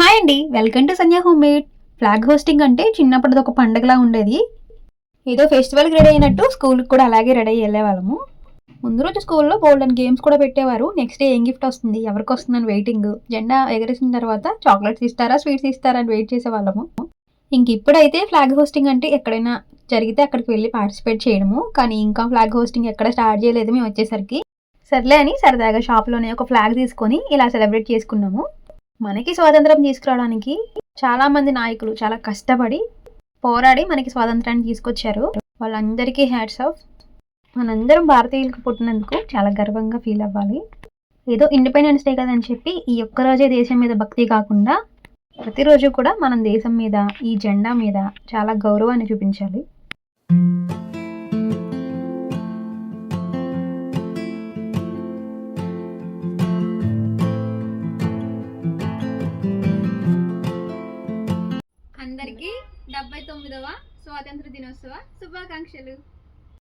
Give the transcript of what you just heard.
Hi అండి welcome to Sandhya homemade flag hoisting అంటే చిన్నప్పటిది ఒక పండగలా ఉండేది. ఏదో ఫెస్టివల్కి రెడీ అయినట్టు స్కూల్కి కూడా అలాగే రెడీ అయ్యి వెళ్ళేవాళ్ళము. ముందు రోజు స్కూల్లో గోల్డెన్ అండ్ గేమ్స్ కూడా పెట్టేవారు. నెక్స్ట్ డే ఏం గిఫ్ట్ వస్తుంది? ఎవరికి వస్తుందని వెయిటింగ్ జెండా ఎగరేసిన తర్వాత చాక్లెట్స్ ఇస్తారా స్వీట్స్ ఇస్తారా అని వెయిట్ చేసేవాళ్ళము. ఇంక ఇప్పుడైతే ఫ్లాగ్ హోస్టింగ్ అంటే ఎక్కడైనా జరిగితే అక్కడికి వెళ్ళి పార్టిసిపేట్ చేయడము. కానీ ఇంకా ఫ్లాగ్ హోస్టింగ్ ఎక్కడ స్టార్ట్ చేయలేదు మేము వచ్చేసరికి. సర్లే అని సరదాగా షాప్లోనే ఒక ఫ్లాగ్ తీసుకొని ఇలా సెలబ్రేట్ చేసుకున్నాము. మనకి స్వాతంత్రం తీసుకురావడానికి చాలా మంది నాయకులు చాలా కష్టపడి పోరాడి మనకి స్వాతంత్రాన్ని తీసుకొచ్చారు. వాళ్ళందరికీ హ్యాట్స్ ఆఫ్ మనందరం భారతీయులకు పుట్టినందుకు చాలా గర్వంగా ఫీల్ అవ్వాలి. ఏదో ఇండిపెండెన్స్ డే కదని చెప్పి ఈ ఒక్క రోజే దేశం మీద భక్తి కాకుండా ప్రతిరోజు కూడా మనం దేశం మీద ఈ జెండా మీద చాలా గౌరవాన్ని చూపించాలి. డెబ్బై తొమ్మిదవ స్వాతంత్ర దినోత్సవ శుభాకాంక్షలు.